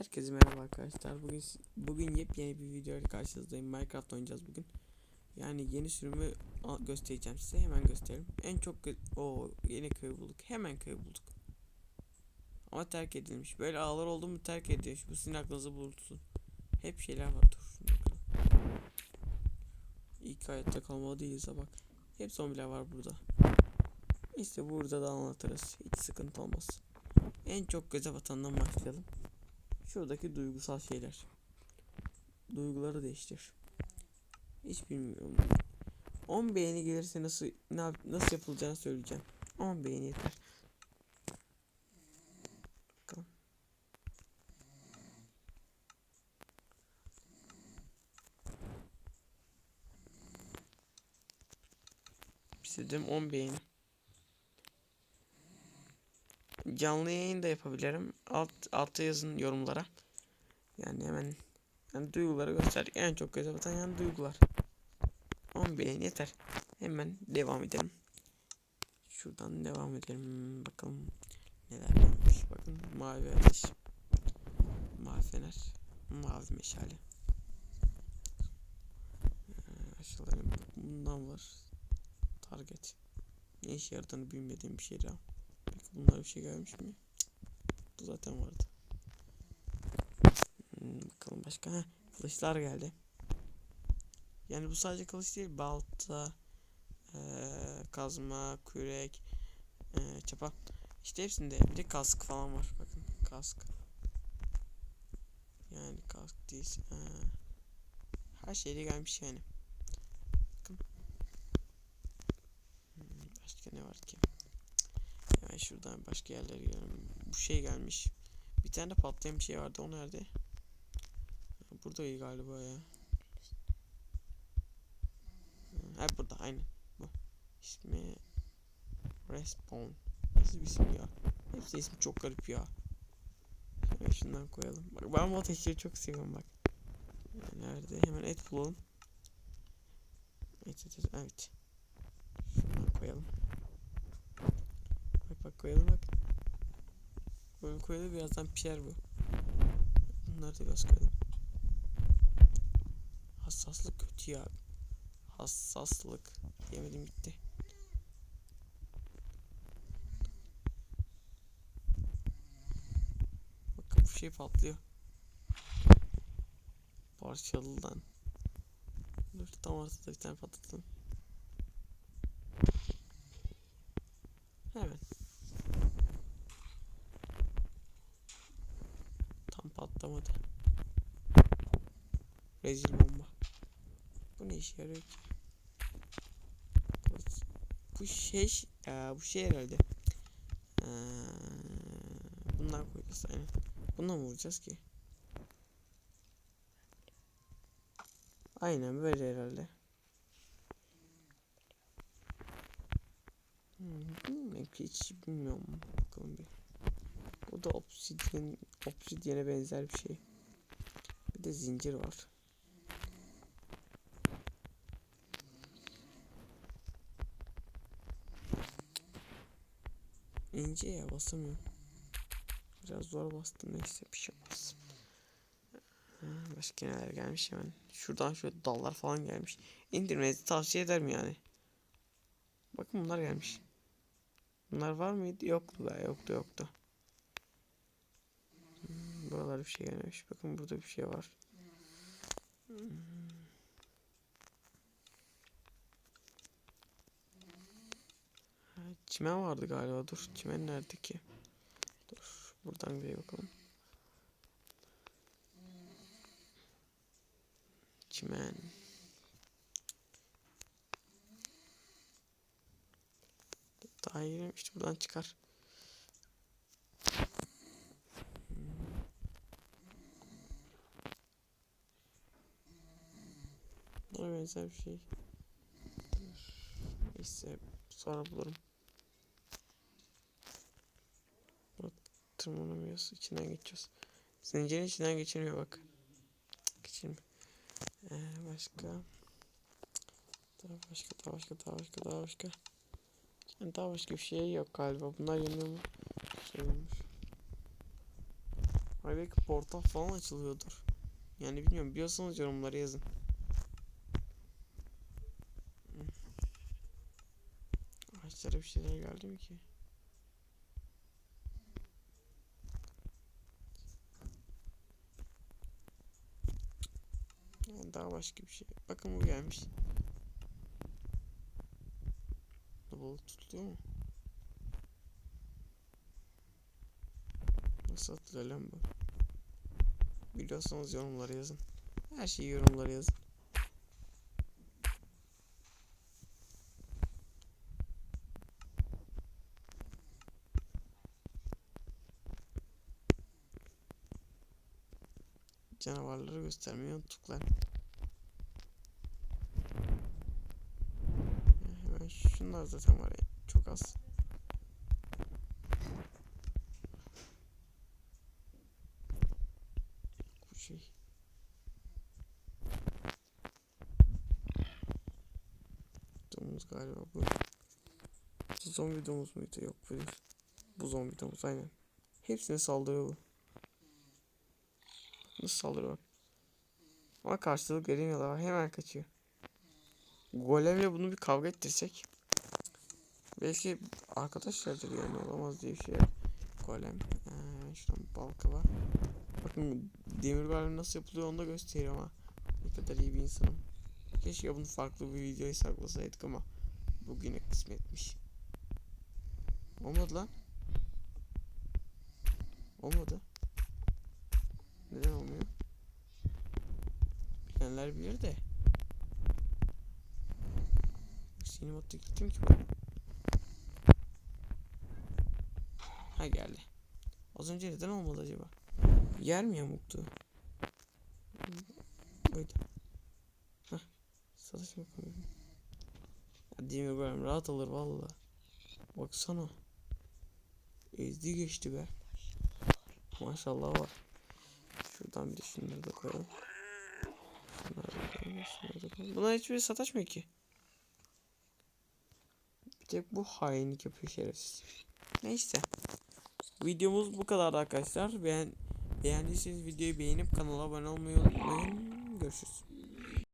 Herkese merhaba arkadaşlar. Bugün bugün yepyeni bir video ile karşınızdayım. Minecraft oynayacağız bugün. Yani yeni sürümü göstereceğim size. Hemen gösterelim. En çok o yeni köy bulduk. Hemen köy bulduk. Ama terk edilmiş. Böyle ağlar oldu mu terk edilmiş. Bu sizin aklınızı bulursun. Hep şeyler var. Dur. İlk hayatta kalmalı değiliz bak. Hep zombiler var burada. İşte burada da anlatırız. Hiç sıkıntı olmaz. En çok göze batandan başlayalım. Şuradaki duygusal şeyler. Duyguları değiştir. Hiç bilmiyorum. 10 beğeni gelirse nasıl ne nasıl yapılacağını söyleyeceğim. 10 beğeni yeter. Bakalım. İstedim 10 beğeni. Canlı yayın da yapabilirim. Alt altta yazın yorumlara. Yani hemen yani duyguları gösterdik. En çok göze batan yani duygular. 10 beğeni yeter. Hemen devam edelim. Şuradan devam edelim. Bakalım neler gelmiş. Bakın mavi ateş. Mavi fener. Mavi meşale. Ee, aşağılarım bundan var. Target. Ne işe yaradığını bilmediğim bir şey daha. Bunlar bir şey gelmiş mi? Bu zaten vardı. Hmm, bakalım başka. Heh, kılıçlar geldi. Yani bu sadece kılıç değil. Balta, eee, kazma, kürek, eee, çapa. İşte hepsinde. Bir de kask falan var. Bakın kask. Yani kask değil. eee, her şeyde gelmiş yani. Bakın. Hmm, başka ne var ki? Şuradan başka yerlere girelim. Bu şey gelmiş. Bir tane de patlayan bir şey vardı. O nerede? Burada iyi galiba ya. Ha burada aynen. Bu. İsmi Respawn. Nasıl bir isim ya? Hepsi ismi çok garip ya. Hemen şundan koyalım. Bak ben bu ateşleri çok seviyorum bak. Nerede? Hemen et bulalım. Et et et. Evet. Şundan koyalım. Bak koyalım bak. Böyle koyalım birazdan pişer bu. Bunları da biraz koyalım. Hassaslık kötü ya. Hassaslık. Yemedim gitti. Bakın bu şey patlıyor. Parçalıdan. Dur tam ortada bir tane patlatalım. Hemen. Tam patlamadı. Rezil bomba. Bu ne işe yarıyor ki? Bu şey, bu şey herhalde. Aa, bundan koyacağız aynen. Bundan mı vuracağız ki? Aynen böyle herhalde. Hmm, bilmiyorum ki hiç bilmiyorum. Bakalım bir. Bu da obsidyen, obsidyene benzer bir şey. Bir de zincir var. İnce ya basamıyorum. Biraz zor bastım neyse bir şey olmaz. Başka neler gelmiş hemen. Şuradan şöyle dallar falan gelmiş. İndirmenizi tavsiye ederim yani. Bakın bunlar gelmiş. Bunlar var mıydı? Yoktu be yoktu yoktu. Hmm, Buralara bir şey gelmiş. Bakın burada bir şey var. Hmm. Çimen vardı galiba. Dur çimen nerede ki? Dur buradan bir bakalım. Çimen. Daha iyi işte buradan çıkar. Hmm. Buna benzer bir şey. Neyse sonra bulurum. Bak tırmanamıyoruz. içinden geçiyoruz. Zincirin içinden geçilmiyor bak. Geçilmiyor. Ee, başka. Daha başka, daha başka, daha başka, daha başka. Yani daha başka bir şey yok galiba. Bunlar yanıyor mu? Şey olmuş. Ay belki portal falan açılıyordur. Yani bilmiyorum biliyorsanız yorumlara yazın. Ağaçlara bir şeyler geldi mi ki? Daha başka bir şey. Bakın bu gelmiş. Balık tutuluyor mu? Nasıl atılıyor lan bu? Biliyorsanız yorumlara yazın. Her şeyi yorumlara yazın. Canavarları göstermeyi unuttuk lan. Ya Şunlar zaten var ya. Çok az. Bu şey. Domuz galiba bu. Bu zombi domuz muydu? Yok bu değil. Bu zombi domuz aynen. Hepsine saldırıyor bu. Nasıl saldırıyor bak. Ama karşılık veremiyorlar. Hemen kaçıyor. Golemle bunu bir kavga ettirsek. Belki arkadaşlardır yani olamaz diye bir şey. Golem. Ee, şuradan balka var. Bakın demir golem nasıl yapılıyor onu da gösteriyor ama. Ne kadar iyi bir insanım. Keşke bunu farklı bir videoya saklasaydık ama. Bugüne kısmetmiş. Olmadı lan. Olmadı. Neden olmuyor? Bilenler bilir de. Sinematta gittim ki ben. Ha geldi. Az önce neden olmadı acaba? Yer mi yamuktu? Buydu. Hah. Satış yapamıyorum. Ya Demir Golem rahat alır valla. Baksana. Ezdi geçti be. Maşallah var. Şuradan bir de şunları da koyalım. Şunları da koyalım. Şunları da koyalım. Bunlar hiçbiri sataşmıyor ki. Bir tek bu hainlik yapıyor şerefsiz. Neyse. Videomuz bu kadar arkadaşlar. Beğen beğendiyseniz videoyu beğenip kanala abone olmayı unutmayın. Görüşürüz.